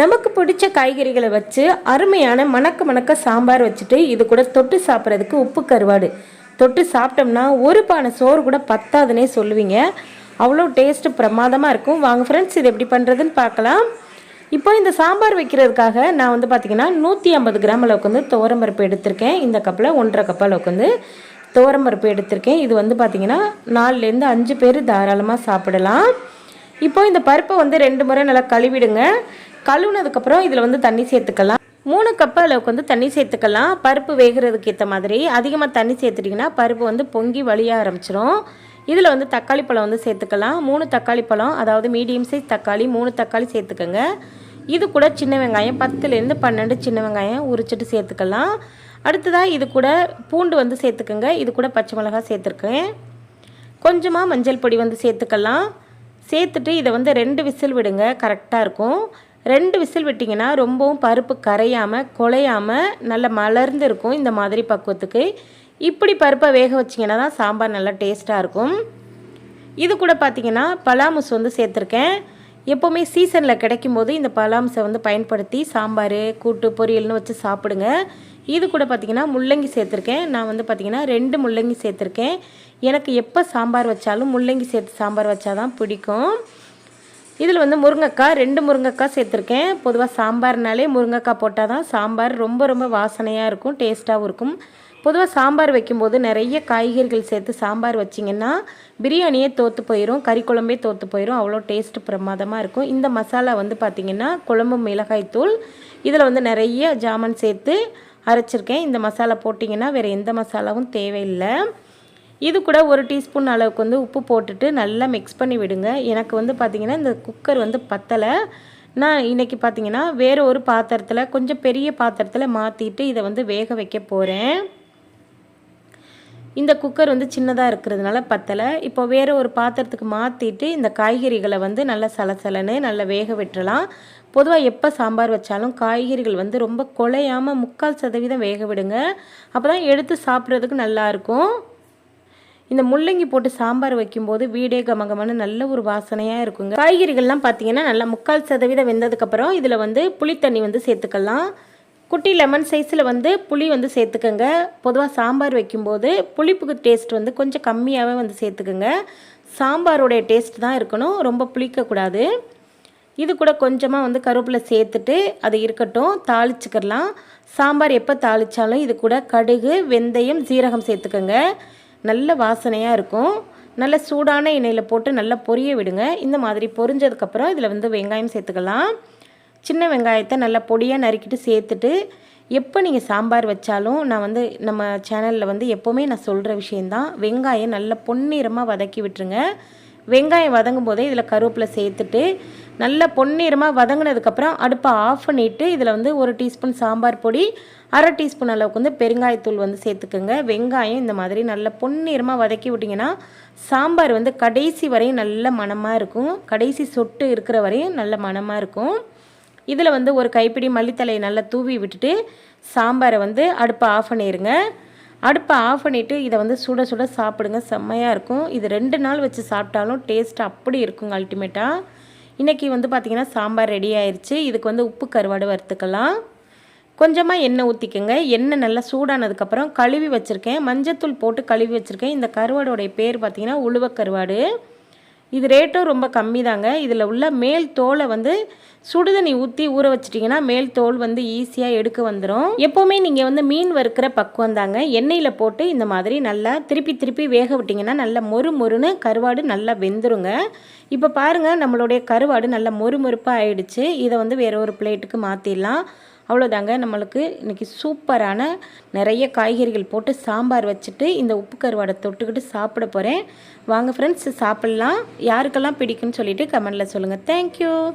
நமக்கு பிடிச்ச காய்கறிகளை வச்சு அருமையான மணக்க மணக்க சாம்பார் வச்சுட்டு இது கூட தொட்டு சாப்பிட்றதுக்கு உப்பு கருவாடு. தொட்டு சாப்பிட்டோம்னா ஒரு பானை சோறு கூட பத்தாதுன்னே சொல்லுவீங்க. அவ்வளோ டேஸ்ட்டு பிரமாதமாக இருக்கும். வாங்க ஃப்ரெண்ட்ஸ் இது எப்படி பண்ணுறதுன்னு பார்க்கலாம். இப்போ இந்த சாம்பார் வைக்கிறதுக்காக நான் வந்து பார்த்திங்கன்னா நூற்றி ஐம்பது கிராம் அளவுக்கு வந்து துவரம்பருப்பு எடுத்திருக்கேன். இந்த கப்பில் ஒன்றரை கப் அளவுக்கு வந்து துவரம்பருப்பு எடுத்திருக்கேன். இது வந்து பார்த்திங்கன்னா நாலுலேருந்து அஞ்சு பேர் தாராளமாக சாப்பிடலாம். இப்போ இந்த பருப்பை வந்து ரெண்டு முறை நல்லா கழுவிடுங்க. கழுவுனதுக்கப்புறம் இதில் வந்து தண்ணி சேர்த்துக்கலாம். மூணு கப் அளவுக்கு வந்து தண்ணி சேர்த்துக்கலாம். பருப்பு வேகிறதுக்கு ஏற்ற மாதிரி. அதிகமாக தண்ணி சேர்த்துட்டிங்கன்னா பருப்பு வந்து பொங்கி வழிய ஆரம்பிச்சிடும் இதில் வந்து தக்காளி பழம் வந்து சேர்த்துக்கலாம். மூணு தக்காளி பழம் அதாவது மீடியம் சைஸ் தக்காளி மூணு தக்காளி சேர்த்துக்கோங்க. இது கூட சின்ன வெங்காயம் பத்துலேருந்து பன்னெண்டு சின்ன வெங்காயம் உரிச்சிட்டு சேர்த்துக்கலாம். அடுத்ததாக இது கூட பூண்டு வந்து சேர்த்துக்கோங்க. இது கூட பச்சை மிளகாய் சேர்த்துருக்கேன். கொஞ்சமாக மஞ்சள் பொடி வந்து சேர்த்துக்கலாம். சேர்த்துட்டு இதை வந்து ரெண்டு விசில் விடுங்க. கரெக்டாக இருக்கும். ரெண்டு விசில் விட்டிங்கன்னா ரொம்பவும் பருப்பு கரையாமல் குலையாமல் நல்ல மலர்ந்து இருக்கும் இந்த மாதிரி பக்குவத்துக்கு. இப்படி பருப்பை வேக வச்சிங்கன்னா தான் சாம்பார் நல்லா டேஸ்ட்டாக இருக்கும். இது கூட பார்த்திங்கன்னா பலாமுஸ் வந்து சேர்த்துருக்கேன். எப்போவுமே சீசனில் கிடைக்கும் போது இந்த பலாமுசை வந்து பயன்படுத்தி சாம்பார் கூட்டு பொரியல்னு வச்சு சாப்பிடுங்க. இது கூட பார்த்திங்கன்னா முள்ளங்கி சேர்த்துருக்கேன். நான் வந்து பார்த்திங்கன்னா ரெண்டு முள்ளங்கி சேர்த்துருக்கேன். எனக்கு எப்போ சாம்பார் வச்சாலும் முள்ளங்கி சேர்த்து சாம்பார் வச்சா தான் பிடிக்கும். இதில் வந்து முருங்கைக்காய் ரெண்டு முருங்கைக்காய் சேர்த்துருக்கேன். பொதுவாக சாம்பார்னாலே முருங்கைக்காய் போட்டால் தான் சாம்பார் ரொம்ப ரொம்ப வாசனையாக இருக்கும் டேஸ்ட்டாகவும் இருக்கும். பொதுவாக சாம்பார் வைக்கும்போது நிறைய காய்கறிகள் சேர்த்து சாம்பார் வச்சிங்கன்னா பிரியாணியே தோற்று போயிடும் கறி குழம்பே தோற்று போயிடும் அவ்வளோ டேஸ்ட் பிரமாதமாக இருக்கும். இந்த மசாலா வந்து பார்த்திங்கன்னா குழம்பு மிளகாய் தூள் இதில் வந்து நிறைய ஜாமான் சேர்த்து அரைச்சிருக்கேன். இந்த மசாலா போட்டிங்கன்னா வேறு எந்த மசாலாவும் தேவையில்லை. இது கூட ஒரு டீஸ்பூன் அளவுக்கு வந்து உப்பு போட்டுட்டு நல்லா மிக்ஸ் பண்ணி விடுங்க. எனக்கு வந்து பார்த்திங்கன்னா இந்த குக்கர் வந்து பத்தலை. நான் இன்றைக்கி பார்த்திங்கன்னா வேறு ஒரு பாத்திரத்தில் கொஞ்சம் பெரிய பாத்திரத்தில் மாற்றிட்டு இதை வந்து வேக வைக்க போகிறேன் இந்த குக்கர் வந்து சின்னதாக இருக்கிறதுனால பத்தலை. இப்போ வேறு ஒரு பாத்திரத்துக்கு மாற்றிட்டு இந்த காய்கறிகளை வந்து நல்லா சலசலன்னு நல்லா வேக விட்டுறலாம். பொதுவாக எப்போ சாம்பார் வச்சாலும் காய்கறிகள் வந்து ரொம்ப குலையாமல் முக்கால் சதவீதம் வேக விடுங்க. அப்போ தான் எடுத்து சாப்பிட்றதுக்கு நல்லாயிருக்கும் இந்த முள்ளங்கி போட்டு சாம்பார் வைக்கும்போது வீடே கமகமான நல்ல ஒரு வாசனையாக இருக்குங்க. காய்கறிகள்லாம் பார்த்தீங்கன்னா நல்லா முக்கால் சதவீதம் வெந்ததுக்கப்புறம் இதில் வந்து புளித்தண்ணி வந்து சேர்த்துக்கலாம். குட்டி லெமன் சைஸில் வந்து புளி வந்து சேர்த்துக்கோங்க. பொதுவாக சாம்பார் வைக்கும்போது புளிப்புக்கு டேஸ்ட் வந்து கொஞ்சம் கம்மியாகவே வந்து சேர்த்துக்கோங்க. சாம்பாரோடைய டேஸ்ட் தான் இருக்கணும் ரொம்ப புளிக்கக்கூடாது இது கூட கொஞ்சமாக வந்து கருவேப்பிலை சேர்த்துட்டு அது இருக்கட்டும் தாளிச்சுக்கிடலாம் சாம்பார் எப்போ தாளித்தாலும் இது கூட கடுகு வெந்தயம் சீரகம் சேர்த்துக்கோங்க. நல்ல வாசனையாக இருக்கும். நல்ல சூடான எண்ணெயில் போட்டு நல்லா பொரிய விடுங்க. இந்த மாதிரி பொரிஞ்சதுக்கப்புறம் இதில் வந்து வெங்காயம் சேர்த்துக்கலாம். சின்ன வெங்காயத்தை நல்லா பொடியாக நறுக்கிட்டு சேர்த்துட்டு எப்போ நீங்கள் சாம்பார் வச்சாலும் நான் வந்து நம்ம சேனலில் வந்து எப்போவுமே நான் சொல்கிற விஷயந்தான் வெங்காயம் நல்லா பொன்னிறமாக வதக்கி விட்டுருங்க. வெங்காயம் வதங்கும் போதே இதில் கருவேப்பிலை சேர்த்துட்டு நல்லா பொன்னிறமாக வதங்கினதுக்கப்புறம் அடுப்பை ஆஃப் பண்ணிவிட்டு இதில் வந்து ஒரு டீஸ்பூன் சாம்பார் பொடி அரை டீஸ்பூன் அளவுக்கு வந்து பெருங்காயத்தூள் வந்து சேர்த்துக்கோங்க. வெங்காயம் இந்த மாதிரி நல்லா பொன்னிறமாக வதக்கி விட்டிங்கன்னா சாம்பார் வந்து கடைசி வரையும் நல்ல மணமாக இருக்கும். கடைசி சொட்டு இருக்கிற வரையும் நல்ல மணமாக இருக்கும். இதில் வந்து ஒரு கைப்பிடி மல்லித்தலையை நல்லா தூவி விட்டுட்டு சாம்பாரை வந்து அடுப்பை ஆஃப் பண்ணிடுங்க அடுப்பை ஆஃப் பண்ணிவிட்டு இதை வந்து சுட சுட சாப்பிடுங்க. செம்மையாக இருக்கும். இது ரெண்டு நாள் வச்சு சாப்பிட்டாலும் டேஸ்ட் அப்படி இருக்குங்க அல்டிமேட்டாக இன்றைக்கி வந்து பார்த்திங்கன்னா சாம்பார் ரெடி ஆயிடுச்சு இதுக்கு வந்து உப்பு கருவாடு வறுத்துக்கலாம். கொஞ்சமாக எண்ணெய் ஊற்றிக்கோங்க எண்ணெய் நல்லா சூடானதுக்கப்புறம் கழுவி வச்சுருக்கேன். மஞ்சத்தூள் போட்டு கழுவி வச்சுருக்கேன். இந்த கருவாடோடைய பேர் பார்த்திங்கன்னா உழுவ கருவாடு. இது ரேட்டும் ரொம்ப கம்மி தாங்க இதில் உள்ள மேல் தோலை வந்து சுடுதண்ணி ஊற்றி ஊற வச்சிட்டிங்கன்னா மேல் தோல் வந்து ஈஸியாக எடுக்க வந்துடும் எப்போவுமே நீங்கள் வந்து மீன் வறுக்கிற பக்குவம் தாங்க. எண்ணெயில் போட்டு இந்த மாதிரி நல்லா திருப்பி திருப்பி வேக விட்டிங்கன்னா நல்லா மொறு மொறுன்னு கருவாடு நல்லா வெந்துருங்க. இப்போ பாருங்கள் நம்மளுடைய கருவாடு நல்லா மொறு மொறுப்பாக ஆயிடுச்சு. இதை வந்து வேற ஒரு பிளேட்டுக்கு மாற்றிடலாம் அவ்வளோதாங்க. நம்மளுக்கு இன்றைக்கி சூப்பரான நிறைய காய்கறிகள் போட்டு சாம்பார் வச்சுட்டு இந்த உப்பு கருவாடை தொட்டுக்கிட்டு சாப்பிட போகிறேன் வாங்க ஃப்ரெண்ட்ஸ் சாப்பிட்லாம். யாருக்கெல்லாம் பிடிக்குன்னு சொல்லிவிட்டு கமெண்டில் சொல்லுங்கள் தேங்க்யூ